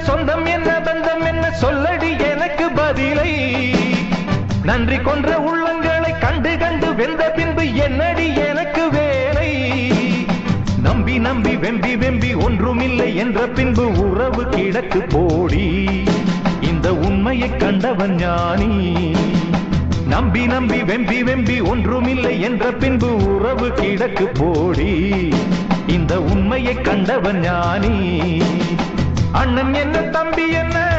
சொந்தம் என்ன பந்தம் என்ன சொல்லடி எனக்கு பதிலை. நன்றி கொன்ற உள்ளங்களை கண்டு கண்டு வெந்த பின்பு என்னடி எனக்கு வேலை. நம்பி நம்பி வெம்பி வெம்பி ஒன்றுமில்லை என்ற பின்பு உறவு கிடக்கு போடி. இந்த உண்மையை கண்டவன் ஞானி. நம்பி நம்பி வெம்பி வெம்பி ஒன்றுமில்லை என்ற பின்பு உறவு கிடக்கு போடி. இந்த உண்மையை கண்டவன் ஞானி. அண்ணன் என்ன தம்பி என்ன?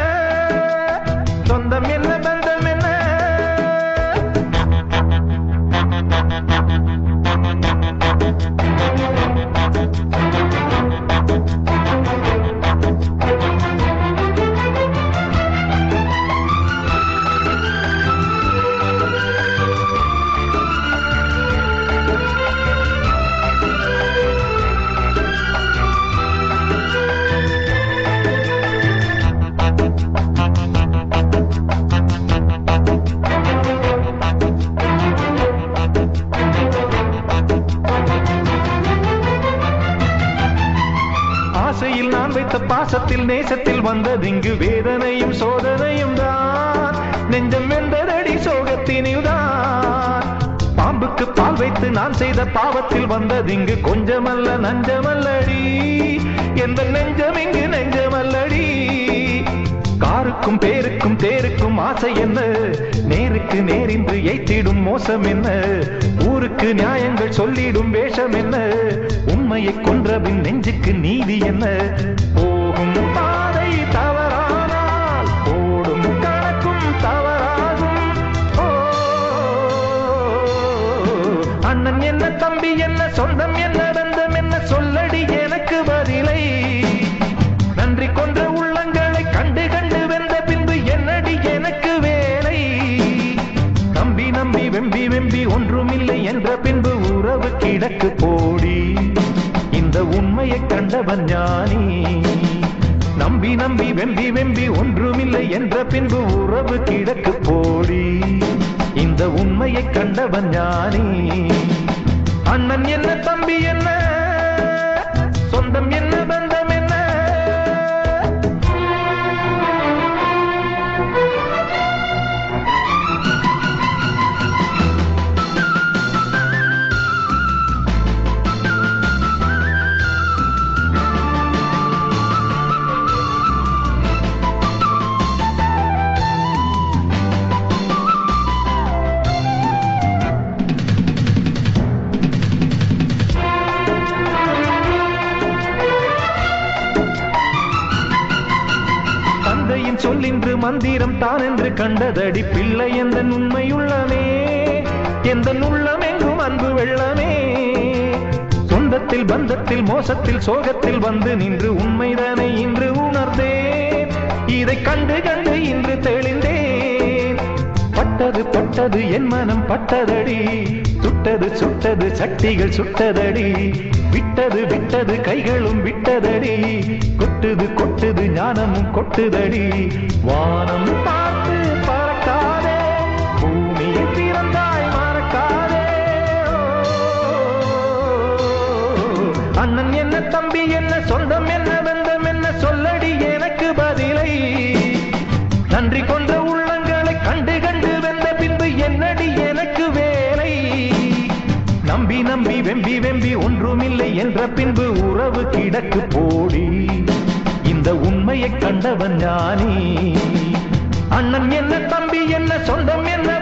ஆசையில் நான் வைத்த பாசத்தில் நேசத்தில் வந்ததிங்கு வேதனையும் சோதனையும் தான். நெஞ்சம் வெந்ததடி சோகத்தினில் தான் பாம்புக்கு பால் வைத்து நான் செய்த பாவத்தில் வந்ததிங்கு கொஞ்சமல்ல நஞ்சமல்லடி. எந்த நெஞ்சம் இங்கு நெஞ்சமல்லடி. காருக்கும் பேருக்கும் தேருக்கும் ஆசை என்ன? நேருக்கு நேரின்று எய்த்திடும் மோசம் என்ன? ஊருக்கு நியாயங்கள் சொல்லிடும் வேஷம் என்ன? உண்மையை கொன்றபின் நெஞ்சுக்கு நீதி என்ன? போகும் பாதை தவறானால் ஓடும் கணக்கும் தவறாகும். அண்ணன் என்ன தம்பி என்ன சொந்தம் என்ன பந்தம் என்ன சொல்லடி எனக்கு பதிலை. நன்றி கொன்ற உள்ளங்களை கண்டு கண்டு வெந்த பின்பு என்னடி எனக்கு வேலை? நம்பி நம்பி வெம்பி வெம்பி ஒன்றுமில்லை என்ற பின்பு உறவு கிடக்கு போடி. கண்டவன் ஞானி. நம்பி நம்பி வெம்பி வெம்பி ஒன்றுமில்லை என்ற பின்பு உறவு கிடக்கு போடி. இந்த உண்மையை கண்டவன் ஞானி. அண்ணன் என்ன தம்பி என்ன சொல்லின்று மந்திரம் தான் என்று கண்டதடி பிள்ளை எந்த உண்மையுள்ளமே எந்த உள்ளம் எங்கும் அன்பு வெள்ளமே. சொந்தத்தில் பந்தத்தில் மோசத்தில் சோகத்தில் வந்து நின்று உண்மைதானே இன்று உணர்ந்தேன். இதை கண்டு கண்டு இன்று தெளிந்தேன். பட்டது பட்டது என் மனம் பட்டதடி சுட்டது சுட்டது சட்டிகள் சுட்டதடி. விட்டது விட்டது கைகளும் விட்டதடி. கொட்டுது கொட்டுது ஞானமும் கொட்டுதடி. வானம் பார்த்து பறக்காதே பூமியை பிறந்தாய் மறக்காதே. அண்ணன் என்ன தம்பி என்ன சொந்தம் என்ன வெம்பி ஒன்றுமில்லை என்ற பின்பு உறவு கிடக்கு போடி. இந்த உண்மையை கண்டவன் ஞானி. அண்ணன் என்ன தம்பி என்ன சொந்தம் என்ன